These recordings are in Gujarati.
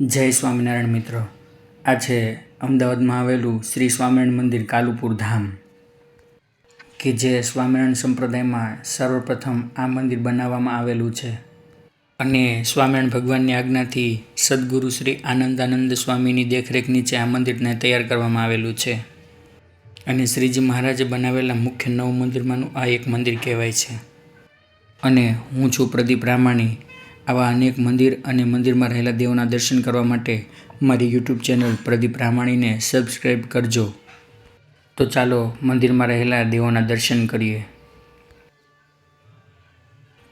જય સ્વામિનારાયણ મિત્રો. આ છે અમદાવાદમાં આવેલું શ્રી સ્વામિનારાયણ મંદિર કાલુપુર ધામ કે જે સ્વામિનારાયણ સંપ્રદાયમાં સર્વપ્રથમ આ મંદિર બનાવવામાં આવેલું છે. અને સ્વામિનારાયણ ભગવાનની આજ્ઞાથી સદગુરુ શ્રી આનંદાનંદ સ્વામીની દેખરેખ નીચે આ મંદિરને તૈયાર કરવામાં આવેલું છે. અને શ્રીજી મહારાજે બનાવેલા મુખ્ય નવ મંદિરમાંનું આ એક મંદિર કહેવાય છે. અને હું છું પ્રદીપ રામાણી આવા અનેક મંદિર અને મંદિરમાં રહેલા દેવોના દર્શન કરવા માટે મારી યુટ્યુબ ચેનલ પ્રદીપ રામાણીને સબસ્ક્રાઈબ કરજો. તો ચાલો મંદિરમાં રહેલા દેવોના દર્શન કરીએ.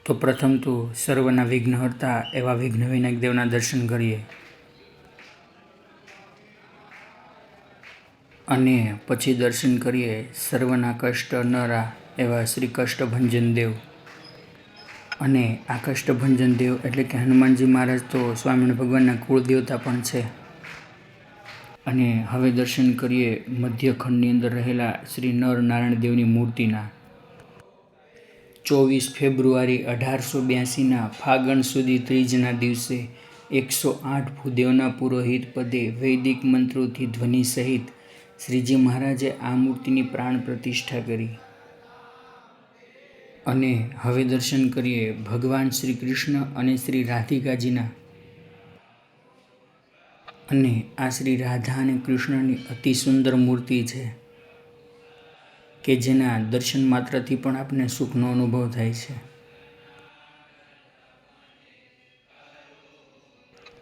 તો પ્રથમ તો સર્વના વિઘ્નહર્તા એવા વિઘ્ન વિનાયક દેવના દર્શન કરીએ. અને પછી દર્શન કરીએ સર્વના કષ્ટ નરા એવા શ્રી કષ્ટભંજન દેવ. અને આ કષ્ટભંજન દેવ એટલે કે હનુમાનજી મહારાજ તો સ્વામિનારાયણ ભગવાનના કુળદેવતા પણ છે. અને હવે દર્શન કરીએ મધ્યખંડની અંદર રહેલા શ્રી નર નારાયણ દેવની મૂર્તિના. ચોવીસ ફેબ્રુઆરી અઢારસો બ્યાસીના ફાગણ સુધી ત્રીજના દિવસે એકસો આઠ ભૂદેવના પુરોહિત પદે વૈદિક મંત્રોથી ધ્વનિ સહિત શ્રીજી મહારાજે આ મૂર્તિની પ્રાણ પ્રતિષ્ઠા કરી. અને હવે દર્શન કરીએ ભગવાન શ્રી કૃષ્ણ અને શ્રી રાધિકાજીના. અને આ શ્રી રાધા અને કૃષ્ણની અતિ સુંદર મૂર્તિ છે, કે જેના દર્શન માત્રથી પણ આપણને સુખનો અનુભવ થાય છે.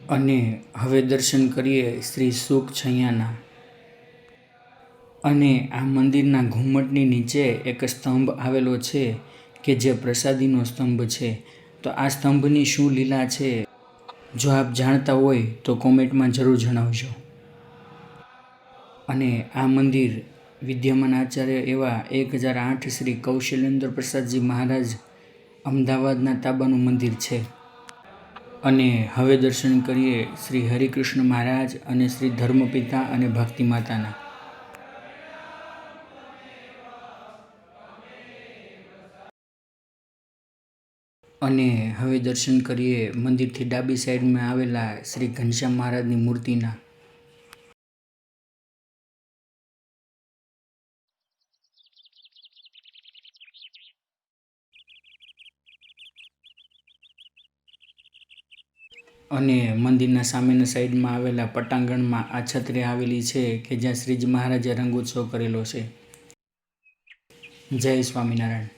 અને હવે દર્શન કરીએ શ્રી સુખ છૈયાના. અને આ મંદિરના ઘુમ્મટની નીચે એક સ્તંભ આવેલો છે કે જે પ્રસાદીનો સ્તંભ છે, તો આ સ્તંભની શું લીલા છે? જો આપ જાણતા હોય, તો કોમેન્ટમાં જરૂર જણાવજો. અને આ મંદિર વિદ્યમાન આચાર્ય એવા એક હજાર આઠ શ્રી કૌશલેન્દ્ર પ્રસાદજી મહારાજ અમદાવાદના તાબાનું મંદિર છે. અને હવે દર્શન કરીએ શ્રી હરિકૃષ્ણ મહારાજ અને શ્રી ધર્મપિતા અને ભક્તિ માતાના અને હવે દર્શન કરીએ મંદિરથી ડાબી સાઈડમાં આવેલા શ્રી ઘનશ્યામ મહારાજની મૂર્તિના. અને મંદિરના સામેના સાઈડમાં આવેલા પટાંગણમાં આ છત્રી આવેલી છે કે જ્યાં શ્રીજી મહારાજે રંગોત્સવ કરેલો છે. જય સ્વામિનારાયણ.